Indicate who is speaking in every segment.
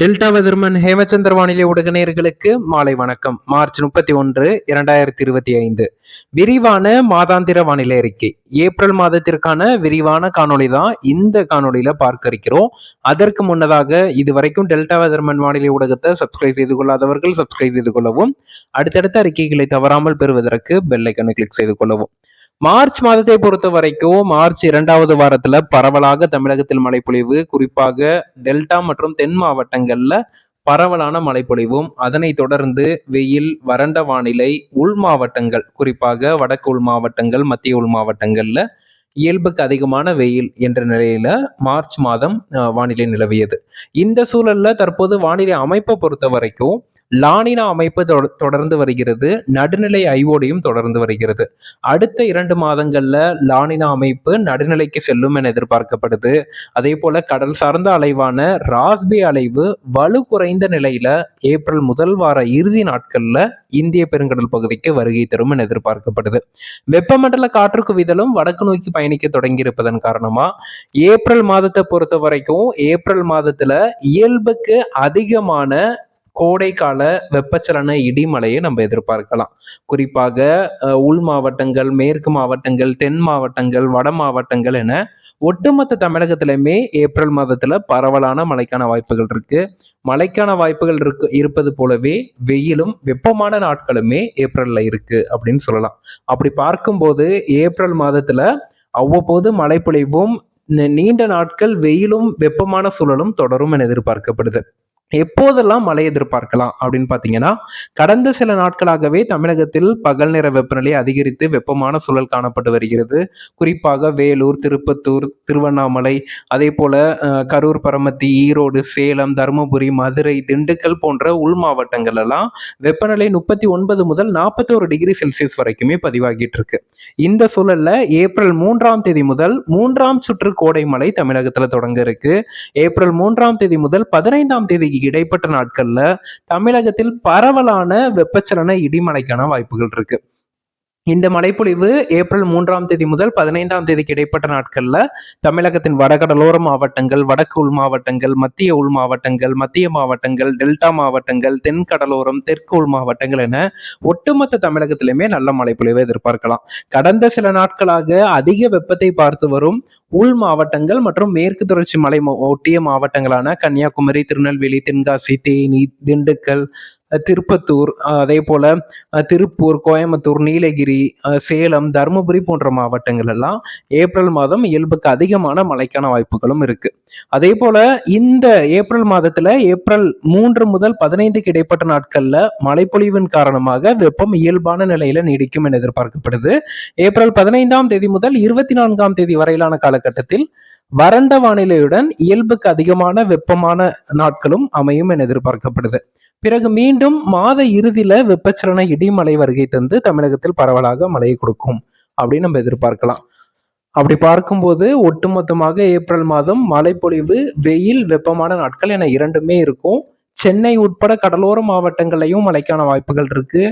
Speaker 1: Delta weatherman Hemachandra வானிலை உடகணையர்களுக்கு மாலை வணக்கம். மார்ச் முப்பத்தி ஒன்று இரண்டாயிரத்தி இருபத்தி ஐந்து. விரிவான மாதாந்திர வானிலை அறிக்கை. ஏப்ரல் மாதத்திற்கான விரிவான காணொளி தான் இந்த காணொளியில பார்க்க இருக்கிறோம். அதற்கு முன்னதாக இதுவரைக்கும் டெல்டா வெதர்மன் வானிலை ஊடகத்தை சப்ஸ்கிரைப் செய்து கொள்ளாதவர்கள் சப்ஸ்கிரைப் செய்து கொள்ளவும் அடுத்தடுத்த அறிக்கைகளை தவறாமல் பெறுவதற்கு பெல்லைக்கனை கிளிக் செய்து கொள்ளவும். மார்ச் மாதத்தை பொறுத்த வரைக்கும் மார்ச் இரண்டாவது வாரத்துல பரவலாக தமிழகத்தில் மழைப்பொழிவு குறிப்பாக டெல்டா மற்றும் தென் மாவட்டங்கள்ல பரவலான மழைப்பொழிவும். அதனை தொடர்ந்து வெயில் வறண்ட வானிலை உள் மாவட்டங்கள் குறிப்பாக வடக்கு உள் மாவட்டங்கள் மத்திய உள் மாவட்டங்கள்ல இயல்புக்கு அதிகமான வெயில் என்ற நிலையில மார்ச் மாதம் வானிலை நிலவியது. இந்த சூழல்ல தற்போது வானிலை அமைப்பை பொறுத்த வரைக்கும் லானினா அமைப்பு தொடர்ந்து வருகிறது. நடுநிலை ஐஓடியும் தொடர்ந்து வருகிறது. அடுத்த இரண்டு மாதங்கள்ல லானினா அமைப்பு நடுநிலைக்கு செல்லும் என எதிர்பார்க்கப்படுது. அதே போல கடல் சார்ந்த அலைவான ராஸ்பி அலைவு வலு குறைந்த நிலையில ஏப்ரல் முதல் வார இறுதி நாட்கள்ல இந்திய பெருங்கடல் பகுதிக்கு வருகை தரும் என எதிர்பார்க்கப்படுது. வெப்பமண்டல காற்று குவிதலும் வடக்கு நோக்கி பயணிக்க தொடங்கி இருப்பதன் காரணமா ஏப்ரல் மாதத்தை பொறுத்த வரைக்கும் ஏப்ரல் மாதத்துல இயல்புக்கு அதிகமான கோடைக்கால வெப்பச்சலன இடிமலையை நம்ம எதிர்பார்க்கலாம். குறிப்பாக உள் மாவட்டங்கள் மேற்கு மாவட்டங்கள் தென் மாவட்டங்கள் வட மாவட்டங்கள் என ஒட்டுமொத்த தமிழகத்திலுமே ஏப்ரல் மாதத்துல பரவலான மழைக்கான வாய்ப்புகள் இருக்கு. மழைக்கான வாய்ப்புகள் இருக்கு இருப்பது போலவே வெயிலும் வெப்பமான நாட்களுமே ஏப்ரல்ல இருக்கு அப்படின்னு சொல்லலாம். அப்படி பார்க்கும்போது ஏப்ரல் மாதத்துல அவ்வப்போது மழைப்பொழிவும் நீண்ட நாட்கள் வெயிலும் வெப்பமான சூழலும் தொடரும் என எதிர்பார்க்கப்படுது. எப்போதெல்லாம் மழை எதிர்பார்க்கலாம் அப்படின்னு பார்த்தீங்கன்னா கடந்த சில நாட்களாகவே தமிழகத்தில் பகல் நேர வெப்பநிலை அதிகரித்து வெப்பமான சூழல் காணப்பட்டு வருகிறது. குறிப்பாக வேலூர் திருப்பத்தூர் திருவண்ணாமலை அதே போல கரூர் பரமத்தி ஈரோடு சேலம் தருமபுரி மதுரை திண்டுக்கல் போன்ற உள் மாவட்டங்கள் எல்லாம் வெப்பநிலை முப்பத்தி ஒன்பது முதல் நாற்பத்தோரு டிகிரி செல்சியஸ் வரைக்குமே பதிவாகிட்டு இருக்கு. இந்த சூழல்ல ஏப்ரல் மூன்றாம் தேதி முதல் மூன்றாம் சுற்று கோடை மழை தமிழகத்தில் தொடங்க இருக்கு. ஏப்ரல் மூன்றாம் தேதி முதல் பதினைந்தாம் தேதி இடைப்பட்ட நாட்கள்ல தமிழகத்தில் பரவலான வெப்பச்சலன இடிமலைக்கான வாய்ப்புகள் இருக்கு. இந்த மழைப்பொழிவு ஏப்ரல் மூன்றாம் தேதி முதல் பதினைந்தாம் தேதிக்கு இடைப்பட்ட நாட்களில் தமிழகத்தின் வடகடலோர மாவட்டங்கள் வடக்கு உள் மாவட்டங்கள் மத்திய உள் மாவட்டங்கள் மத்திய மாவட்டங்கள் டெல்டா மாவட்டங்கள் தென் கடலோரம் தெற்கு உள் மாவட்டங்கள் என ஒட்டுமொத்த தமிழகத்திலுமே நல்ல மழைப்பொழிவை எதிர்பார்க்கலாம். கடந்த சில நாட்களாக அதிக வெப்பத்தை பார்த்து வரும் உள் மாவட்டங்கள் மற்றும் மேற்கு தொடர்ச்சி மலை ஒட்டிய மாவட்டங்களான கன்னியாகுமரி திருநெல்வேலி தென்காசி தேனி திண்டுக்கல் திருப்பத்தூர் அதே போல திருப்பூர் கோயம்புத்தூர் நீலகிரி சேலம் தருமபுரி போன்ற மாவட்டங்கள் எல்லாம் ஏப்ரல் மாதம் இயல்புக்கு அதிகமான மழைக்கான வாய்ப்புகளும் இருக்கு. அதே போல இந்த ஏப்ரல் மாதத்துல ஏப்ரல் மூன்று முதல் பதினைந்துக்கு இடைப்பட்ட நாட்கள்ல மழைப்பொழிவின் காரணமாக வெப்பம் இயல்பான நிலையில நீடிக்கும் என எதிர்பார்க்கப்படுது. ஏப்ரல் பதினைந்தாம் தேதி முதல் இருபத்தி நான்காம் தேதி வரையிலான காலகட்டத்தில் வறண்ட வானிலையுடன் இயல்புக்கு அதிகமான வெப்பமான நாட்களும் அமையும் என எதிர்பார்க்கப்படுது. பிறகு மீண்டும் மாத இறுதியில வெப்பச்சலன இடிமலை வருகை தந்து தமிழகத்தில் பரவலாக மழையை கொடுக்கும் அப்படின்னு நம்ம எதிர்பார்க்கலாம். அப்படி பார்க்கும்போது ஒட்டுமொத்தமாக ஏப்ரல் மாதம் மழைப்பொழிவு வெயில் வெப்பமான நாட்கள் என இரண்டுமே இருக்கும். சென்னை உட்பட கடலோர மாவட்டங்களையும் மழைக்கான வாய்ப்புகள் இருக்கு.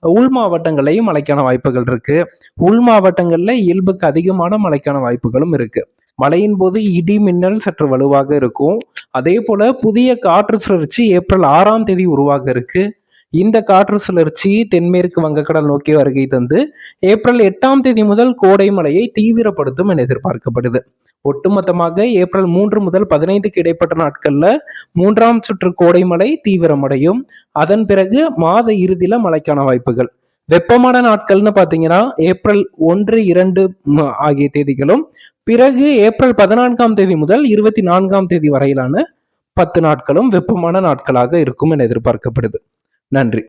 Speaker 1: உள் மாவட்டங்களையும் மழைக்கான வாய்ப்புகள் இருக்கு. உள் மாவட்டங்கள்ல இயல்புக்கு அதிகமான மழைக்கான வாய்ப்புகளும் இருக்கு. மழையின் போது இடி மின்னல் சற்று வலுவாக இருக்கும். அதே போல புதிய காற்று சுழற்சி ஏப்ரல் ஆறாம் தேதி உருவாக இருக்கு. இந்த காற்று சுழற்சி தென்மேற்கு வங்கக்கடல் நோக்கி வருகை தந்து ஏப்ரல் எட்டாம் தேதி முதல் கோடை மழையை தீவிரப்படுத்தும் என எதிர்பார்க்கப்படுது. ஒட்டுமொத்தமாக ஏப்ரல் மூன்று முதல் பதினைந்துக்கு இடைப்பட்ட நாட்கள்ல மூன்றாம் சுற்று கோடை மழை தீவிரமடையும். அதன் பிறகு மாத இறுதியில மழைக்கான வாய்ப்புகள். வெப்பமான நாட்கள்னு பாத்தீங்கன்னா ஏப்ரல் ஒன்று இரண்டு ஆகிய தேதிகளும் பிறகு ஏப்ரல் பதினான்காம் தேதி முதல் இருபத்தி நான்காம் தேதி வரையிலான பத்து நாட்களும் வெப்பமான நாட்களாக இருக்கும் என எதிர்பார்க்கப்படுது. நன்றி.